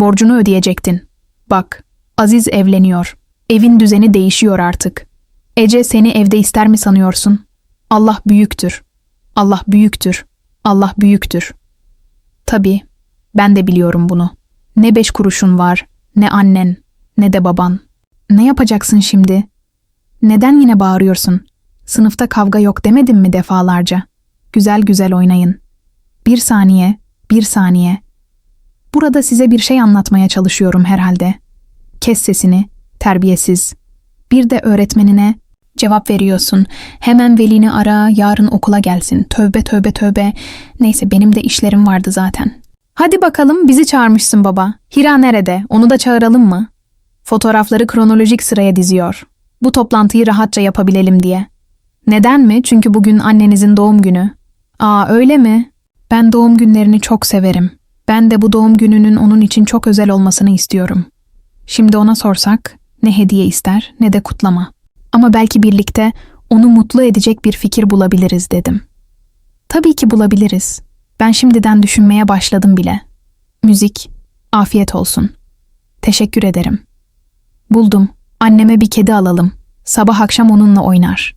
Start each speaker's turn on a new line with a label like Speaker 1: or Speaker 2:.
Speaker 1: Borcunu ödeyecektin. Bak, Aziz evleniyor. Evin düzeni değişiyor artık. Ece seni evde ister mi sanıyorsun? Allah büyüktür. Allah büyüktür. Allah büyüktür. Tabii, ben de biliyorum bunu. Ne beş kuruşun var, ne annen, ne de baban. Ne yapacaksın şimdi? Neden yine bağırıyorsun? Sınıfta kavga yok demedim mi defalarca? Güzel güzel oynayın. Bir saniye, bir saniye. Burada size bir şey anlatmaya çalışıyorum herhalde. Kes sesini, terbiyesiz. Bir de öğretmenine cevap veriyorsun. Hemen velini ara, yarın okula gelsin. Tövbe tövbe tövbe. Neyse benim de işlerim vardı zaten. Hadi bakalım bizi çağırmışsın baba. Hira nerede? Onu da çağıralım mı? Fotoğrafları kronolojik sıraya diziyor. Bu toplantıyı rahatça yapabilelim diye. Neden mi? Çünkü bugün annenizin doğum günü. Aa öyle mi? Ben doğum günlerini çok severim. Ben de bu doğum gününün onun için çok özel olmasını istiyorum. Şimdi ona sorsak ne hediye ister ne de kutlama. Ama belki birlikte onu mutlu edecek bir fikir bulabiliriz dedim. Tabii ki bulabiliriz. Ben şimdiden düşünmeye başladım bile. Müzik, afiyet olsun. Teşekkür ederim. Buldum. Anneme bir kedi alalım. Sabah akşam onunla oynar.